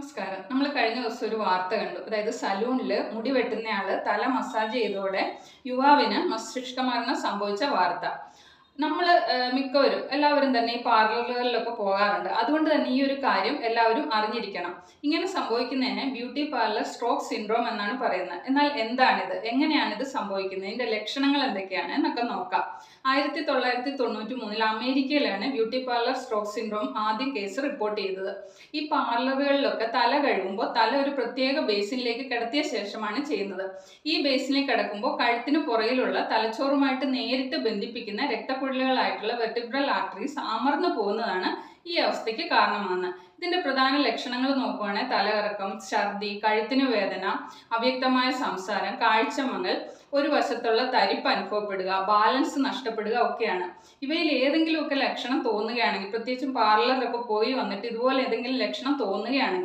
നമസ്കാരം. നമ്മൾ കഴിഞ്ഞ ദിവസം ഒരു വാർത്ത കണ്ടു. അതായത് സലൂണിൽ മുടി വെട്ടുന്നയാൾ തല മസാജ് ചെയ്തോടെ യുവാവിന് മസ്തിഷ്ക മരണം സംഭവിച്ച വാർത്ത. നമ്മൾ മിക്കവരും എല്ലാവരും തന്നെ ഈ പാർലറുകളിലൊക്കെ പോകാറുണ്ട്. അതുകൊണ്ട് തന്നെ ഈ ഒരു കാര്യം എല്ലാവരും അറിഞ്ഞിരിക്കണം. ഇങ്ങനെ സംഭവിക്കുന്നതിന് ബ്യൂട്ടി പാർലർ സ്ട്രോക്ക് സിൻഡ്രോം എന്നാണ് പറയുന്നത്. എന്നാൽ എന്താണിത്? എങ്ങനെയാണ് ഇത് സംഭവിക്കുന്നത്? ഇതിന്റെ ലക്ഷണങ്ങൾ എന്തൊക്കെയാണ്? എന്നൊക്കെ നോക്കാം. ആയിരത്തി തൊള്ളായിരത്തി തൊണ്ണൂറ്റി മൂന്നിൽ അമേരിക്കയിലാണ് ബ്യൂട്ടി പാർലർ സ്ട്രോക്ക് സിൻഡ്രോം ആദ്യം കേസ് റിപ്പോർട്ട് ചെയ്തത്. ഈ പാർലറുകളിലൊക്കെ തല കഴുകുമ്പോൾ തല ഒരു പ്രത്യേക ബേസിനിലേക്ക് കിടത്തിയ ശേഷമാണ് ചെയ്യുന്നത്. ഈ ബേസിനിലേക്ക് കിടക്കുമ്പോൾ കഴുത്തിന് പുറകിലുള്ള തലച്ചോറുമായിട്ട് നേരിട്ട് ബന്ധിപ്പിക്കുന്ന രക്തക്കുഴലുകളായിട്ടുള്ള വെർട്ടിബ്രൽ ആർട്ടറീസ് അമർന്നു പോകുന്നതാണ് ഈ അവസ്ഥയ്ക്ക് കാരണമാണ്. ഇതിന്റെ പ്രധാന ലക്ഷണങ്ങൾ നോക്കുവാണെങ്കിൽ തലകറക്കം ഛർദി കഴുത്തിന് വേദന അവ്യക്തമായ സംസാരം കാഴ്ചമങ്ങൽ ഒരു വശത്തുള്ള തരിപ്പ് അനുഭവപ്പെടുക ബാലൻസ് നഷ്ടപ്പെടുക ഒക്കെയാണ്. ഇവയിൽ ഏതെങ്കിലുമൊക്കെ ലക്ഷണം തോന്നുകയാണെങ്കിൽ പ്രത്യേകിച്ചും പാർലറിലൊക്കെ പോയി വന്നിട്ട് ഇതുപോലെ ഏതെങ്കിലും ലക്ഷണം തോന്നുകയാണെങ്കിൽ